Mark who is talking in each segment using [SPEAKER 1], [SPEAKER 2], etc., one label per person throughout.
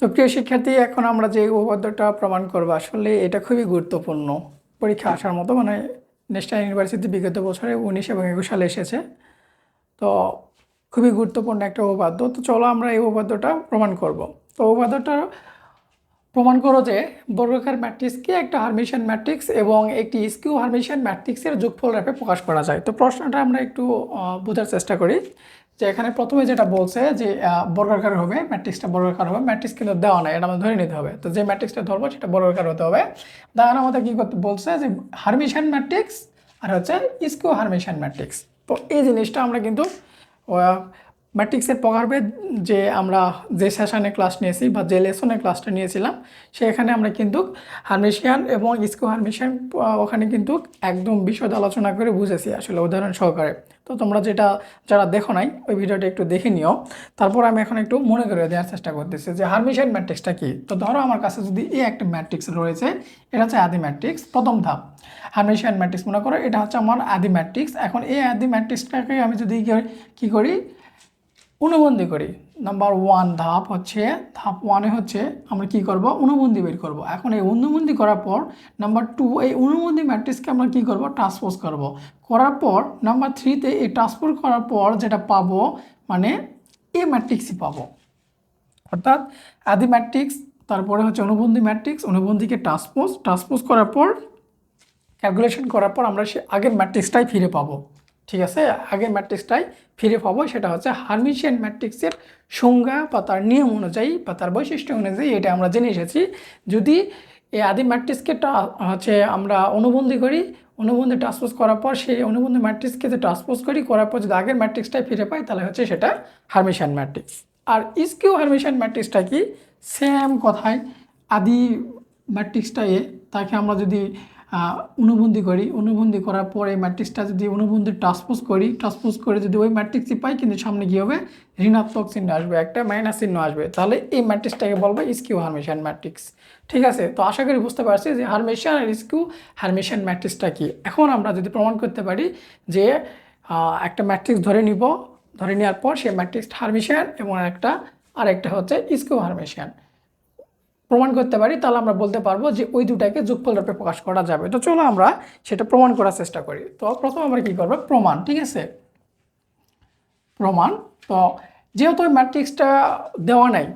[SPEAKER 1] তো প্রিয় শিক্ষার্থী, এখন আমরা যে উপপাদ্যটা প্রমাণ করব, আসলে এটা খুবই গুরুত্বপূর্ণ। পরীক্ষা আসার মতো মানে ন্যাশনাল ইউনিভার্সিটি বিগত বছরে উনিশ এবং একুশ সালে এসেছে। তো খুবই গুরুত্বপূর্ণ একটা উপপাদ্য। তো চলো আমরা এই উপপাদ্যটা প্রমাণ করব। তো উপপাদ্যটা প্রমাণ করো যে বর্গাকার ম্যাট্রিক্সকে একটা হারমিশিয়ান ম্যাট্রিক্স এবং একটি স্কিউ হারমিশিয়ান ম্যাট্রিক্সের যোগফল রেপে প্রকাশ করা যায়। তো প্রশ্নটা আমরা একটু বোঝার চেষ্টা করি। যে এখানে প্রথমে যেটা বলছে যে বর্গাকার হবে, ম্যাট্রিক্সটা বর্গাকার হবে। ম্যাট্রিক্স কিন্তু দেওয়া নাই, এটা আমাদের ধরে নিতে হবে। তো যে ম্যাট্রিক্সটা ধরবো, সেটা বর্গাকার হতে হবে। দেখানো আমাদের কী করতে বলছে যে, হারমিশান ম্যাট্রিক্স আর হচ্ছে ইস্কো হারমিশান ম্যাট্রিক্স। তো এই জিনিসটা আমরা কিন্তু ম্যাট্রিক্সের প্রকারভেদ যে আমরা যে সেশনে ক্লাস নিয়েছি বা যে লেসনে ক্লাসটা নিয়েছিলাম, সেখানে আমরা কিন্তু হারমিশিয়ান এবং স্কো হারমিশিয়ান ওখানে কিন্তু একদম বিশদ আলোচনা করে বুঝেছি আসলে উদাহরণ সহকারে। তো তোমরা যেটা, যারা দেখো নাই, ওই ভিডিওটা একটু দেখে নিও। তারপর আমি এখন একটু মনে করে দেওয়ার চেষ্টা করতেছি যে হারমিশিয়ান ম্যাট্রিক্সটা কী? তো ধরো আমার কাছে যদি এই একটা ম্যাট্রিক্স রয়েছে, এটা হচ্ছে আদি ম্যাট্রিক্স প্রথম ধাপ। হারমিশিয়ান ম্যাট্রিক্স মনে করো, এটা হচ্ছে আমার আদি ম্যাট্রিক্স এখন এই আদি ম্যাট্রিক্সটাকে আমি যদি কী করি? অনুবন্ধী করি। নাম্বার ওয়ান ধাপ হচ্ছে, ধাপ ওয়ানে হচ্ছে আমরা কি করব? অনুবন্ধী বের করব। এখন এই অনুবন্ধী করার পর নাম্বার টু এই অনুবন্ধী ম্যাট্রিক্সকে আমরা কি করব? ট্রান্সপোজ করব। করার পর নাম্বার থ্রিতে এই ট্রান্সপোজ করার পর যেটা পাবো মানে এ ম্যাট্রিক্সই পাবো। অর্থাৎ আদি ম্যাট্রিক্স তারপরে হচ্ছে অনুবন্ধী ম্যাট্রিক্স অনুবন্ধীকে ট্রান্সপোজ ট্রান্সপোজ করার পর ক্যালকুলেশন করার পর আমরা সে আগের ম্যাট্রিক্সটাই ফিরে পাবো। ঠিক আছে? আগের ম্যাট্রিক্সটাই ফিরে পাবো, সেটা হচ্ছে হারমিশিয়ান ম্যাট্রিক্সের সংজ্ঞা বা তার নিয়ম অনুযায়ী বা তার বৈশিষ্ট্য অনুযায়ী, এটা আমরা জেনে এসেছি। যদি এই আদি ম্যাট্রিক্সকে হচ্ছে আমরা অনুবন্ধী করি, অনুবন্ধী ট্রান্সপোজ করার পর, সেই অনুবন্ধী ম্যাট্রিক্সকে যে ট্রান্সপোজ করি, করার পর যদি আগের ম্যাট্রিক্সটাই ফিরে পাই, তাহলে হচ্ছে সেটা হারমিশিয়ান ম্যাট্রিক্স আর ইসকিউ হারমিশিয়ান ম্যাট্রিক্সটা কি? সেম কথায় আদি ম্যাট্রিক্সটা এ, তাকে আমরা যদি অনুবন্ধী করি। অনুবন্ধী করার পরে ম্যাট্রিক্সটা যদি অনুবন্ধী ট্রান্সপোজ করি ট্রান্সপোজ করে যদি ওই ম্যাট্রিক্সই পাই, কিন্তু সামনে কী হবে ঋণাত্মক চিহ্ন আসবে, একটা মাইনাস চিহ্ন আসবে। তাহলে এই ম্যাট্রিক্সটাকে বলব স্কিউ হারমেশিয়ান ম্যাট্রিক্স ঠিক আছে? তো আশা করি বুঝতে পারছি যে হারমেশিয়ান আর স্কিউ হারমেশিয়ান ম্যাট্রিক্সটা কি। এখন আমরা যদি প্রমাণ করতে পারি যে একটা ম্যাট্রিক্স ধরে নিব। ধরে নেওয়ার পর সেই ম্যাট্রিক্স হারমেশিয়ান এবং একটা আরেকটা হচ্ছে স্কিউ হারমেশিয়ান প্রমাণ করতে পারি, তাহলে আমরা বলতে পারব যে ওই দুটাকে যোগফল রূপে প্রকাশ করা যাবে। তো চলো আমরা সেটা প্রমাণ করার চেষ্টা করি। তো প্রথম আমরা কি করব? প্রমাণ, ঠিক আছে? প্রমাণ, তো যেহেতু ওই ম্যাট্রিক্সটা দেওয়া নাই,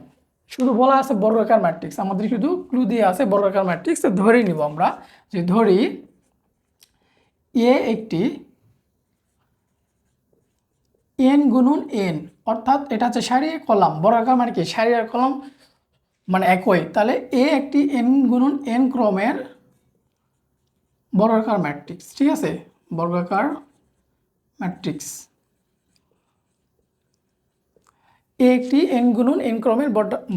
[SPEAKER 1] শুধু বলা আছে বর্গাকার ম্যাট্রিক্স, আমাদের শুধু ক্লু দিয়ে আছে বর্গাকার ম্যাট্রিক্স ধরে নিব আমরা যে ধরি এ একটি এন গুণন এন অর্থাৎ এটা হচ্ছে সারি কলাম বর্গাকার মানে কি? সারি আর কলাম মানে একই। তাহলে এ একটি এন গুণন এন ক্রমের বর্গাকার ম্যাট্রিক্স ঠিক আছে? বর্গাকার ম্যাট্রিক্স এ একটি এন গুণন এন ক্রমের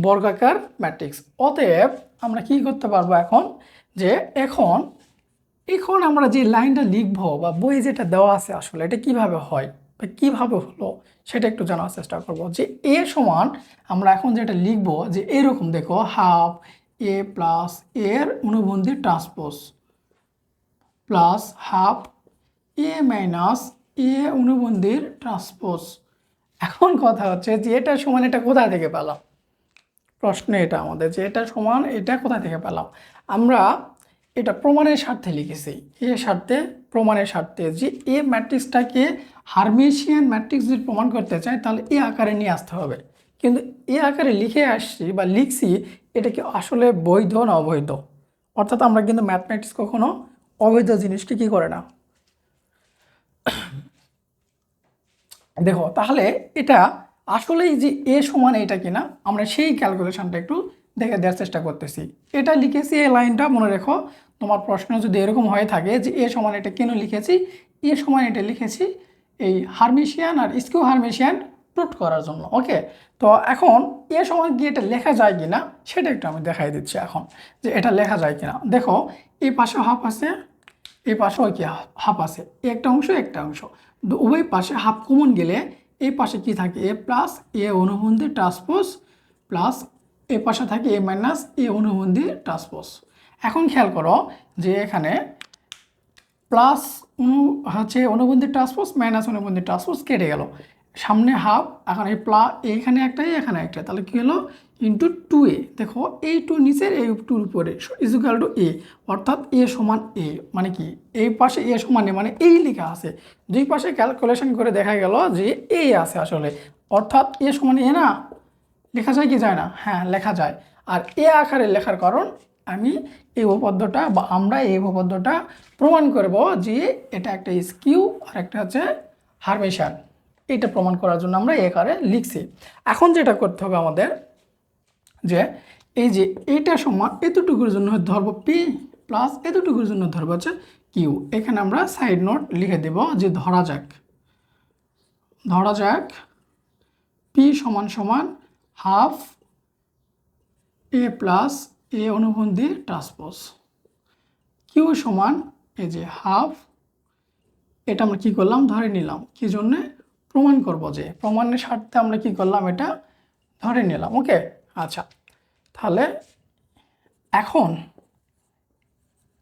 [SPEAKER 1] বর্গাকার ম্যাট্রিক্স অতএব আমরা কি করতে পারব এখন? যে এখন এখন আমরা যে লাইনটা লিখব বা বই যেটা দেওয়া আছে আসলে, এটা কীভাবে হয়? বা কীভাবে হলো সেটা একটু জানার চেষ্টা করব। যে এ সমান আমরা এখন যেটা লিখব যে এরকম দেখো হাফ এ প্লাস এর অনুবন্ধী transpose plus half A minus A অনুবন্ধীর transpose এখন কথা হচ্ছে যে এটা সমান এটা কোথা থেকে পেলাম? প্রশ্ন এটা আমাদের যে এটা সমান এটা কোথা থেকে পেলাম? আমরা এটা প্রমাণের স্বার্থে লিখেছি। এ স্বার্থে, প্রমাণের স্বার্থে যে এ ম্যাট্রিক্সটাকে হারমেশিয়ান ম্যাট্রিক্স যদি প্রমাণ করতে চাই তাহলে এ আকারে নিয়ে আসতে হবে। কিন্তু এ আকারে লিখে আসছি বা লিখছি, এটা কি আসলে বৈধ না অবৈধ? অর্থাৎ আমরা কিন্তু ম্যাথমেটিক্স কখনো অবৈধ জিনিসকে কী করে না? দেখো, তাহলে এটা আসলেই যে এ সমান এটা কিনা, আমরা সেই ক্যালকুলেশনটা একটু দেখে দেওয়ার চেষ্টা করতেছি। এটা লিখেছি এই লাইনটা, মনে রেখো, তোমার প্রশ্ন যদি এরকম হয়ে থাকে যে এ সমান এটা কেন লিখেছি, এ সমান এটা লিখেছি এই হারমেশিয়ান আর স্কিউ হারমেশিয়ান প্রুট করার জন্য, ওকে? তো এখন এ সময় কি এটা লেখা যায় কিনা সেটা একটু আমি দেখাই দিচ্ছি এখন যে এটা লেখা যায় কিনা। দেখো, এই পাশে হাফ আছে, এই পাশেও কি হাফ আছে? একটা অংশ একটা অংশ। উভয় পাশে হাফ কমন গেলে এই পাশে কি থাকে? এ প্লাস এ অনুবন্ধী ট্রান্সপোজ প্লাস এ পাশে থাকে এ মাইনাস এ অনুবন্ধী ট্রান্সপোজ এখন খেয়াল করো যে এখানে প্লাস অনু হচ্ছে অনুবন্ধী ট্রান্সপোজ মাইনাস অনুবন্ধী ট্রান্সপোজ কেটে গেল। সামনে হাফ এখন এই প্লা এইখানে একটাই, এখানে একটা তাহলে কী হলো? ইন্টু টু এ দেখো, এই টু নিচের, এই টুর উপরে ইজুকাল টু এ অর্থাৎ এ সমান এ মানে কি? এই পাশে এ সমান এ মানে এই লেখা আছে। দুই পাশে ক্যালকুলেশন করে দেখা গেল যে এ আছে আসলে। অর্থাৎ এ সমান এ না? লেখা যায় কি যায় না? হ্যাঁ লেখা যায়। আর এ আকারে লেখার কারণ আমি এই উপপাদ্যটা বা আমরা এই উপপাদ্যটা প্রমাণ করব যে এটা একটা স্কিউ আর একটা হচ্ছে হারমেশান এটা প্রমাণ করার জন্য আমরা এ আকারে লিখছি। এখন যেটা করতে হবে আমাদের, যে এই যে এইটা সমান এতটুকুর জন্য ধরবো পি প্লাস এতটুকুর জন্য ধরবো হচ্ছে কিউ এখানে আমরা সাইড নোট লিখে দেব যে ধরা যাক। ধরা যাক পি সমান সমান হাফ এ প্লাস এ অনুবন্ধী ট্রান্সপোজ। কিউ সমান এই যে হাফ, এটা আমরা কি করলাম? ধরে নিলাম। কি জন্যে? প্রমাণ করব যে প্রমাণের স্বার্থে আমরা কি করলাম? এটা ধরে নিলাম। ওকে? আচ্ছা। তাহলে এখন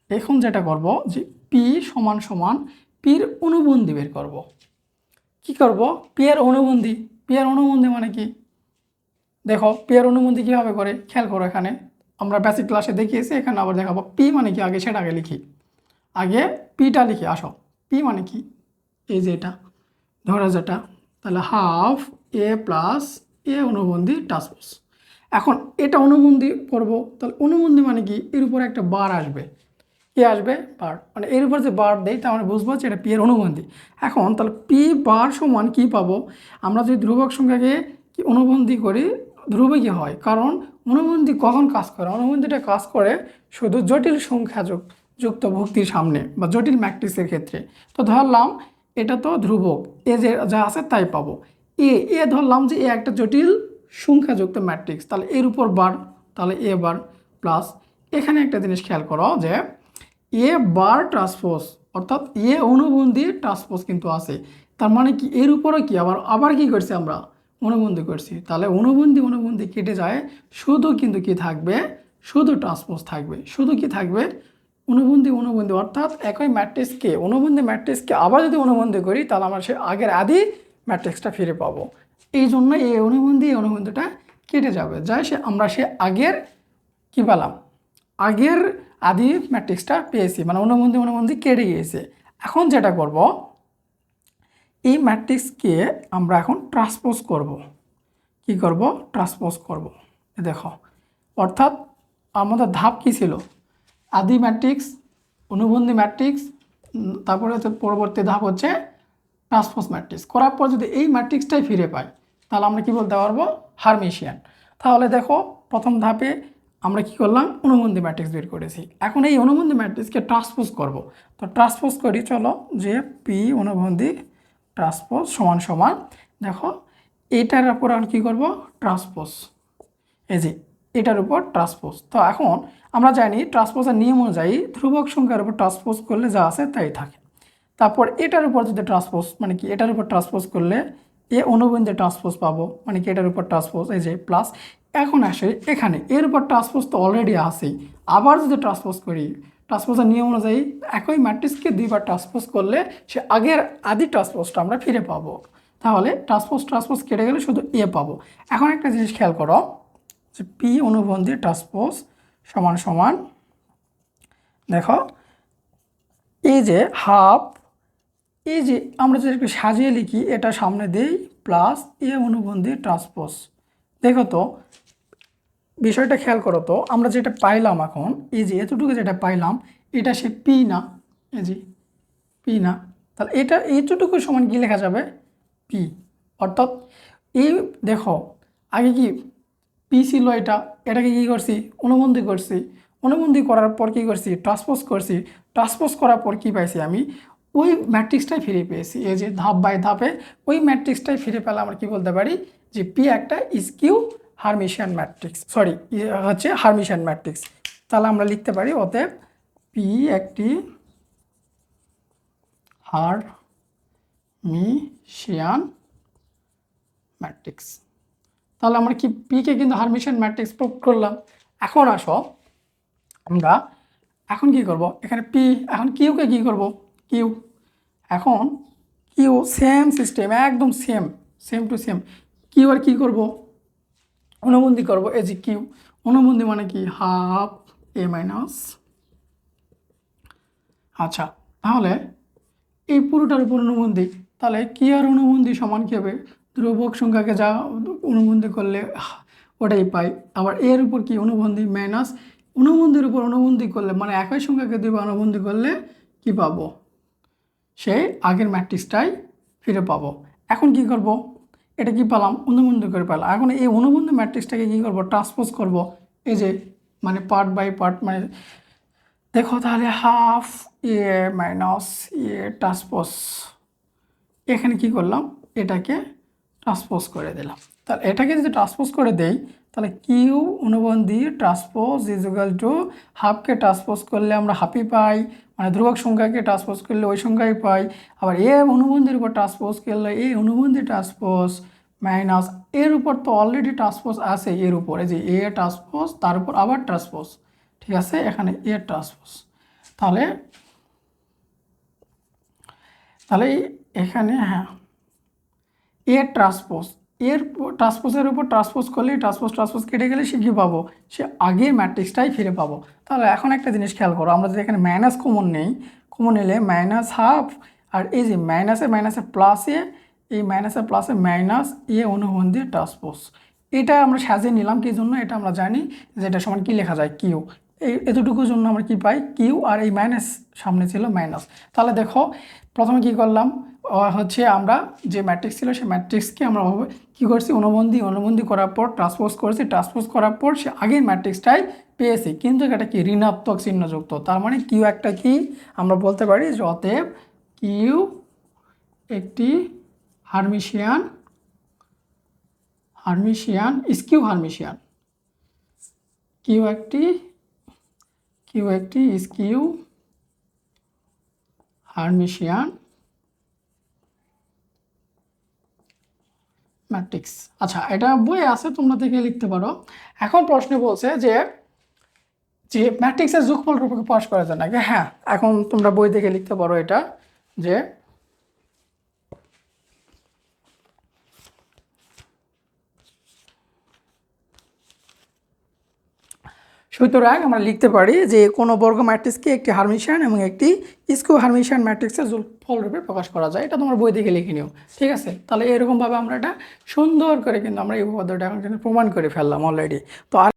[SPEAKER 1] এখন যেটা করব যে পি সমান সমান পির অনুবন্ধী বের করব। কি করব? পি এর অনুবন্ধী। পি এর অনুবন্ধী মানে কি? দেখো পি এর অনুবন্ধী কীভাবে করে? খেয়াল করো এখানে। আমরা বেসিক ক্লাসে দেখিয়েছি, এখানে আবার দেখাবো পি মানে কি? আগে সেটা আগে লিখি। আগে পিটা লিখি, আসো। পি মানে কি? এই যে এটা। ধরা যেটা তাহলে হাফ এ প্লাস এ অনুবন্ধী টাসপোস এখন এটা অনুবন্ধী করব, তাহলে অনুবন্ধী মানে কি? এর উপরে একটা বার আসবে। কি আসবে বার মানে এর উপর যে বার দেয় তা আমরা বুঝব যে এটা পি এর অনুবন্ধী। এখন তাহলে পি বার সমান কি পাবো? আমরা যদি ধ্রুবক সংখ্যাকে কি অনুবন্ধী করি? ধ্রুবকই হয়। কারণ অনুবন্ধী কখন কাজ করে? অনুবন্ধীটা কাজ করে শুধু জটিল সংখ্যা যুক, যুক্ত ভক্তির সামনে বা জটিল ম্যাট্রিক্সের ক্ষেত্রে। তো ধরলাম, এটা তো ধ্রুবক। এ যে যা আছে তাই পাবো। এ এ ধরলাম যে এ একটা জটিল সংখ্যাযুক্ত ম্যাট্রিক্স। তাহলে এর উপর বার, তাহলে এ বার প্লাস এখানে একটা জিনিস খেয়াল করো যে, এ বার ট্রান্সপোজ অর্থাৎ এ অনুবন্ধী ট্রান্সপোজ কিন্তু আছে। তার মানে কি? এর উপরে কি? আবার আবার কি করছি আমরা? অনুবন্ধী করছি। তাহলে অনুবন্ধী অনুবন্ধী কেটে যায়, শুধু কিন্তু কি থাকবে? শুধু ট্রান্সপোজ থাকবে। শুধু কি থাকবে? অনুবন্ধী অনুবন্ধী, অর্থাৎ একই ম্যাট্রিক্সকে অনুবন্ধী ম্যাট্রিক্সকে আবার যদি অনুবন্ধী করি, তাহলে আমরা সে আগের আদি ম্যাট্রিক্সটা ফিরে পাবো। এই জন্য এই অনুবন্ধী, এই অনুবন্ধীটা কেটে যাবে। যাই সে, আমরা সে আগের কি পেলাম? আগের আদি ম্যাট্রিক্সটা পেয়েছি। মানে অনুবন্ধী অনুবন্ধী কেটে গিয়েছে। এখন যেটা করব এই ম্যাট্রিক্সকে আমরা এখন ট্রান্সপোজ করব। কি করব? ট্রান্সপোজ করব। দেখো, অর্থাৎ আমাদের ধাপ কি ছিল? আদি ম্যাট্রিক্স অনুবন্ধী ম্যাট্রিক্স তারপরে হচ্ছে পরবর্তী ধাপ হচ্ছে ট্রান্সপোজ ম্যাট্রিক্স করার পর যদি এই ম্যাট্রিক্সটাই ফিরে পাই, তাহলে আমরা কি বলতে পারব? হারমিশিয়ান তাহলে দেখো, প্রথম ধাপে আমরা কি করলাম? অনুবন্ধী ম্যাট্রিক্স বের করেছি। এখন এই অনুবন্ধী ম্যাট্রিক্সকে ট্রান্সপোজ করব। তো ট্রান্সপোজ করি, চলো যে পি অনুবন্ধী ট্রান্সপোজ সমান সমান, দেখো, এটার উপর আর কী করব? ট্রান্সপোজ এই যে, এটার উপর ট্রান্সপোজ তো এখন আমরা জানি ট্রান্সপোজের নিয়ম অনুযায়ী ধ্রুবক সংখ্যার উপর ট্রান্সপোজ করলে যা আছে তাই থাকে। তারপর এটার উপর যদি ট্রান্সপোজ মানে কি, এটার উপর ট্রান্সপোজ করলে এ অনুবন্ধে ট্রান্সপোজ পাবো মানে কি, এটার উপর ট্রান্সপোজ এই যে প্লাস এখন আসে এখানে, এর উপর ট্রান্সপোজ তো অলরেডি আছেই। আবার যদি ট্রান্সপোজ করি ট্রান্সপোজের নিয়ম অনুযায়ী একই ম্যাট্রিক্সকে দুইবার ট্রান্সপোজ করলে সে আগের আদি ট্রান্সপোজটা আমরা ফিরে পাবো। তাহলে ট্রান্সপোজ ট্রান্সপোজ কেটে গেলে শুধু এ পাবো। এখন একটা জিনিস খেয়াল করো যে পি অনুবন্ধী ট্রান্সপোজ সমান সমান, দেখো এই যে হাফ এই যে আমরা যদি একটু সাজিয়ে লিখি, এটা সামনে দিই, প্লাস এ অনুবন্ধী ট্রান্সপোজ। দেখো তো বিষয়টা খেয়াল করো তো, আমরা যেটা পাইলাম এখন, এই যে এতটুকু যেটা পাইলাম, এটা সে পি না, এই যে পি না, তাহলে এটা এইটুকু সমান কি লেখা যাবে? পি। অর্থাৎ এই দেখো, আগে কি পি ছিল এটা, এটাকে কী করছি? অনুবন্ধী করছি। অনুবন্ধী করার পর কী করছি? ট্রান্সপোজ করছি। ট্রান্সপোজ করার পর কী পাইছি আমি? ওই ম্যাট্রিক্সটাই ফিরে পেয়েছি। এই যে ধাপ বাই ধাপে ওই ম্যাট্রিক্সটাই ফিরে পেলে আমরা কী বলতে পারি? যে পি একটা ইসকিউ হারমিশিয়ান ম্যাট্রিক্স সরি হচ্ছে হারমিশিয়ান ম্যাট্রিক্স তাহলে আমরা লিখতে পারি অতএব পি একটি হার মিশিয়ান ম্যাট্রিক্স তাহলে আমরা কি পিকে কিন্তু হারমিশিয়ান ম্যাট্রিক্স প্রুভ করলাম? এখন আসো, আমরা এখন কি করব? এখানে পি এখন কিউকে কি করব? কিউ এখন কিউ সেম সিস্টেম একদম same same to same Q আর কি করব? অনুবন্ধী করব যে কিউ। অনুবন্ধী মানে কি? Half A minus. আচ্ছা তাহলে এই পুরোটার উপর অনুবন্ধী, তাহলে কি আর অনুবন্ধী সমান কী হবে? ধ্রুবক সংখ্যাকে যা অনুবন্ধী করলে ওটাই পাই। আবার এর উপর কি? অনুবন্ধী মাইনাস। অনুবন্ধীর উপর অনুবন্ধী করলে মানে একই সংখ্যাকে দুইবার অনুবন্ধী করলে কি পাবো? সেই আগের ম্যাট্রিক্সটাই ফিরে পাবো। এখন কি করব? এটা কি পেলাম? অনুবন্ধ করে পেলাম। এখন এই অনুবন্ধ ম্যাট্রিক্সটাকে কী করব? ট্রান্সপোজ করব। এই যে মানে পার্ট বাই পার্ট মানে দেখো তাহলে half A minus A transpose এখানে কি করলাম? এটাকে ট্রান্সপোজ করে দিলাম। তাহলে এটাকে যদি ট্রান্সপোজ করে দেই তাহলে কিউ অনুবন্ধী ট্রান্সপোজ ইজুগাল টু হাফকে ট্রান্সপোজ করলে আমরা হাফই পাই মানে ধ্রুবক সংখ্যাকে ট্রান্সপোজ করলে ওই সংখ্যাই পাই। আবার এ অনুবন্ধীর উপর ট্রান্সপোজ করলে এ অনুবন্ধী ট্রান্সপোজ মাইনাস এর উপর তো অলরেডি ট্রান্সপোজ আছে এর উপরে, যে এ ট্রান্সপোজ তার উপর আবার ট্রান্সপোজ ঠিক আছে? এখানে এ ট্রান্সপোজ তাহলে তাহলে এখানে হ্যাঁ এ ট্রান্সপোজ এর ট্রান্সপোজের উপর ট্রান্সপোজ করলে ট্রান্সপোজ ট্রান্সপোজ কেটে গেলে সে কী পাবো? সে আগের ম্যাট্রিক্সটাই ফিরে পাবো। তাহলে এখন একটা জিনিস খেয়াল করো, আমরা যদি এখানে মাইনাস কমন নেই কমন এলে মাইনাস হাফ আর এই যে মাইনাসে মাইনাসে প্লাসে এই মাইনাসে প্লাসে মাইনাস এ অনুবন্ধী ট্রান্সপোজ। এটা আমরা সাজিয়ে নিলাম কি জন্য? এটা আমরা জানি যে এটা সমান কী লেখা যায়? কিউ এই এতটুকুর জন্য আমরা কি পাই? কিউ আর এই মাইনাস সামনে ছিল মাইনাস তাহলে দেখো, প্রথমে কি করলাম? হচ্ছে আমরা যে ম্যাট্রিক্স ছিল সেই ম্যাট্রিক্সকে আমরা কী করছি? অনুবন্ধী অনুবন্ধী করার পর ট্রান্সপোজ করেছি। ট্রান্সপোজ করার পর সে আগের ম্যাট্রিক্সটাই পেয়েছি। কিন্তু এটা কি? ঋণাত্মক চিহ্নযুক্ত। তার মানে কিউ একটা কি? আমরা বলতে পারি যে অতএব কিউ একটি Hermitian Hermitian skew Hermitian. Q একটি কিউ একটি স্কিউ হারমিশিয়ান। ম্যাট্রিক্স। আচ্ছা এটা বইয়ে আছে, তোমরা দেখে লিখতে পারো। এখন প্রশ্নে বলছে যে যে ম্যাট্রিক্সের যোগফল রূপকে প্রকাশ করা যায় নাকি হ্যাঁ এখন তোমরা বই দেখে লিখতে পারো এটা, যে সুতরাং আমরা লিখতে পারি যে কোনো বর্গ ম্যাট্রিক্সকে একটি হারমিশিয়ান এবং একটি স্কু হারমিশিয়ান ম্যাট্রিক্সের ফল রূপে প্রকাশ করা যায়। এটা তোমার বই দেখে লিখে নিও। ঠিক আছে? তাহলে এরকমভাবে আমরা এটা সুন্দর করে কিন্তু আমরা এই উপপাদ্যটা এখন কিন্তু প্রমাণ করে ফেললাম অলরেডি তো আর